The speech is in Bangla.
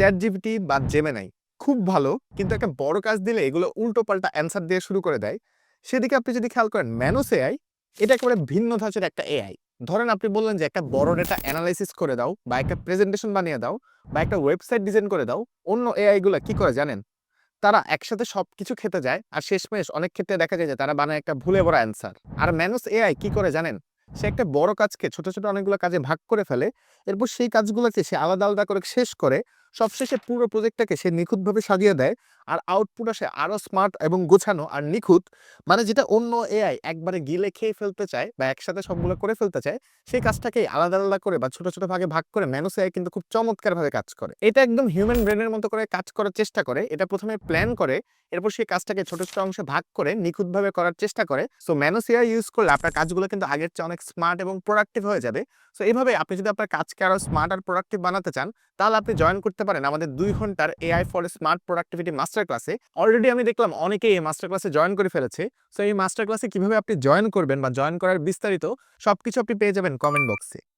চ্যাট জিপিটি বা জেমেনাই খুব ভালো, কিন্তু একটা বড় কাজ দিলে এগুলো উল্টো পাল্টা অ্যান্সার দিয়ে শুরু করে দেয়। সেদিকে আপনি যদি খেয়াল করেন, ম্যানোস এআই এটা একেবারে ভিন্ন ধাঁচের একটা এআই ধরেন আপনি বললেন যে একটা বড় ডেটা অ্যানালাইসিস করে দাও, বা একটা প্রেজেন্টেশন বানিয়ে দাও, বা একটা ওয়েবসাইট ডিজাইন করে দাও, অন্য এআই গুলা কি করে জানেন? তারা একসাথে সবকিছু খেতে যায়, আর শেষমেশ অনেক ক্ষেত্রে দেখা যায় যে তারা বানায় একটা ভুলে বড় অ্যান্সার আর ম্যানোস এআই কি করে জানেন? সে একটা বড় কাজকে ছোট ছোট অনেকগুলো কাজে ভাগ করে ফেলে, এরপর সেই কাজগুলোকে সে আলাদা আলাদা করে শেষ করে সবশেষে পুরো প্রজেক্টটাকে সে নিখুঁতভাবে সাজিয়ে দেয়। আর আউটপুট আসে আরও স্মার্ট এবং গোছানো আর নিখুঁত। মানে যেটা অন্য এআই একবারে গিলে খেয়ে ফেলতে চায় বা একসাথে সবগুলো করে ফেলতে চায়, সেই কাজটাকেই আলাদা আলাদা করে বা ছোট ছোট ভাগে ভাগ করে ম্যানোস এআই কিন্তু খুব চমৎকারভাবে কাজ করে। এটা একদম হিউম্যান ব্রেনের মতো করে কাজ করার চেষ্টা করে, এটা প্রথমে প্ল্যান করে, এরপর সেই কাজটাকে ছোট ছোট অংশে ভাগ করে, নিখুঁতভাবে করার চেষ্টা করে। সো ম্যানোস এআই ইউজ করলে আপনার কাজগুলো কিন্তু আগের চেয়ে অনেক স্মার্ট এবং প্রোডাক্টিভ হয়ে যাবে। সো এইভাবে আপনি যদি আপনার কাজকে আরও স্মার্ট আর প্রোডাক্টিভ বানাতে চান, তাহলে আপনি জয়েন করতে পারেন, আমাদের দুই ঘণ্টার AI for smart productivity master ক্লাসে অলরেডি আমি দেখলাম অনেকেই এই মাস্টার ক্লাসে জয়েন করে ফেলেছে। সো এই মাস্টার ক্লাসে কীভাবে আপনি জয়েন করবেন বা জয়েন করার বিস্তারিত সবকিছু আপনি পেয়ে যাবেন কমেন্ট বক্সে